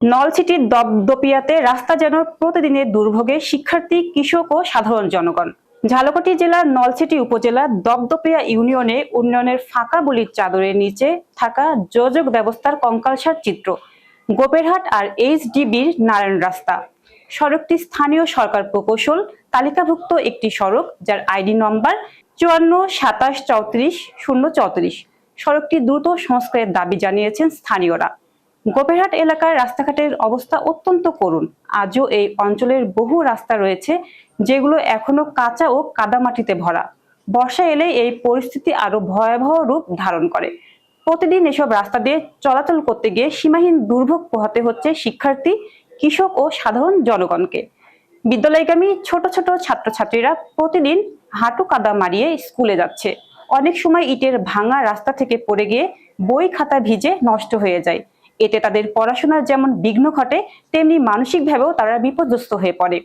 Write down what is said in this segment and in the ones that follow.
নলছিটির দপদপিয়াতে রাস্তা যেন প্রতিদিনের দুর্ভোগে শিক্ষার্থী, কৃষক ও সাধারণ জনগণ। ঝালকাঠি জেলার নলছিটি উপজেলার দপদপিয়া ইউনিয়নে উন্নয়নের ফাঁকা বলির চাদরের নিচে থাকা যোগাযোগ ব্যবস্থার কঙ্কালসার চিত্র, গোপেরহাট আর এইচডিবির নারায়ণ রাস্তা। সড়কটি স্থানীয় সরকার প্রকৌশল, তালিকাভুক্ত একটি সড়ক, যার আইডি নম্বর চুয়ান্ন সাতাশ চৌত্রিশ শূন্য চৌত্রিশ। সড়কটি দ্রুত সংস্কারের দাবি জানিয়েছেন স্থানীয়রা। গোপেরহাট এলাকার রাস্তাঘাটের অবস্থা অত্যন্ত করুণ। আজও এই অঞ্চলের বহু রাস্তা রয়েছে, যেগুলো এখনও কাঁচা ও কাদামাটিতে ভরা। বর্ষা এলে এই পরিস্থিতি আরও ভয়াবহ রূপ ধারণ করে। প্রতিদিন এসব রাস্তা দিয়ে চলাচল করতে গিয়ে সীমাহীন দুর্ভোগ পোহাতে হচ্ছে শিক্ষার্থী, কৃষক ও সাধারণ জনগণকে। বিদ্যালয়গামী ছোট ছোট ছাত্রছাত্রীরা প্রতিদিন হাঁটু কাদা মারিয়ে স্কুলে যাচ্ছে। অনেক সময় ইটের ভাঙা রাস্তা থেকে পড়ে গিয়ে বই খাতা ভিজে নষ্ট হয়ে যায়। এতে তাদের পড়াশোনার যেমন বিঘ্ন ঘটে, তেমনি মানসিকভাবেও তারা বিপর্যস্ত হয়ে পড়ে।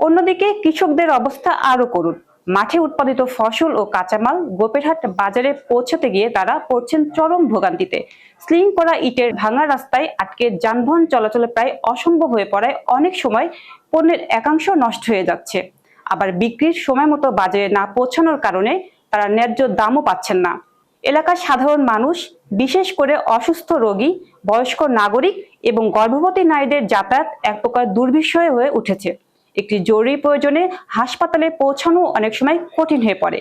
অন্যদিকে কৃষকদের অবস্থা আরও করুন। মাঠে উৎপাদিত ফসল ও কাঁচামাল গোপেরহাট বাজারে পৌঁছাতে গিয়ে তারা পড়ছেন চরম ভোগান্তিতে। স্লিং করা ইটের ভাঙা রাস্তায় আটকে যানবাহন চলাচলে প্রায় অসম্ভব হয়ে পড়ায় অনেক সময় পণ্যের একাংশ নষ্ট হয়ে যাচ্ছে। আবার বিক্রির সময় মতো বাজারে না পৌঁছানোর কারণে তারা ন্যায্য দামও পাচ্ছেন না। এলাকার সাধারণ মানুষ, বিশেষ করে অসুস্থ রোগী, বয়স্ক নাগরিক এবং গর্ভবতী নারীদের যাতায়াত এক প্রকার দুর্বিষয় হয়ে উঠেছে। একটি জরুরি প্রয়োজনে হাসপাতালে পৌঁছানো অনেক সময় কঠিন হয়ে পড়ে।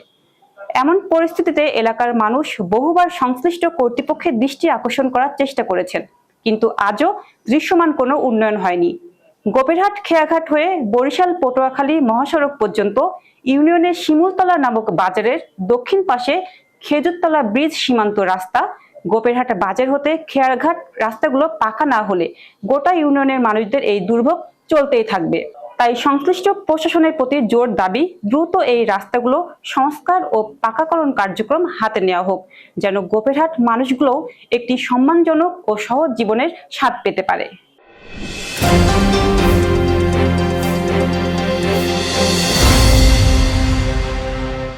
এমন পরিস্থিতিতে এলাকার মানুষ বহুবার সংশ্লিষ্ট কর্তৃপক্ষের দৃষ্টি আকর্ষণ করার চেষ্টা করেছেন, কিন্তু আজও দৃশ্যমান কোনো উন্নয়ন হয়নি। গোপীরহাট খেয়াঘাট হয়ে বরিশাল পটুয়াখালী মহাসড়ক পর্যন্ত ইউনিয়নের শিমুলতলা নামক বাজারের দক্ষিণ পাশে খেজুরতলা ব্রিজ সীমান্ত রাস্তা, গোপেরহাট বাজার হতে খেয়ারঘাট রাস্তাগুলো পাকা না হলে গোটা ইউনিয়নের মানুষদের এই দুর্ভোগ চলতেই থাকবে। তাই সংশ্লিষ্ট প্রশাসনের প্রতি জোর দাবি দ্রুত এই রাস্তাগুলো সংস্কার ও পাকাকরণ কার্যক্রম হাতে নেওয়া হোক, যেন গোপেরহাট মানুষগুলোও একটি সম্মানজনক ও সহজ জীবনের স্বাদ পেতে পারে।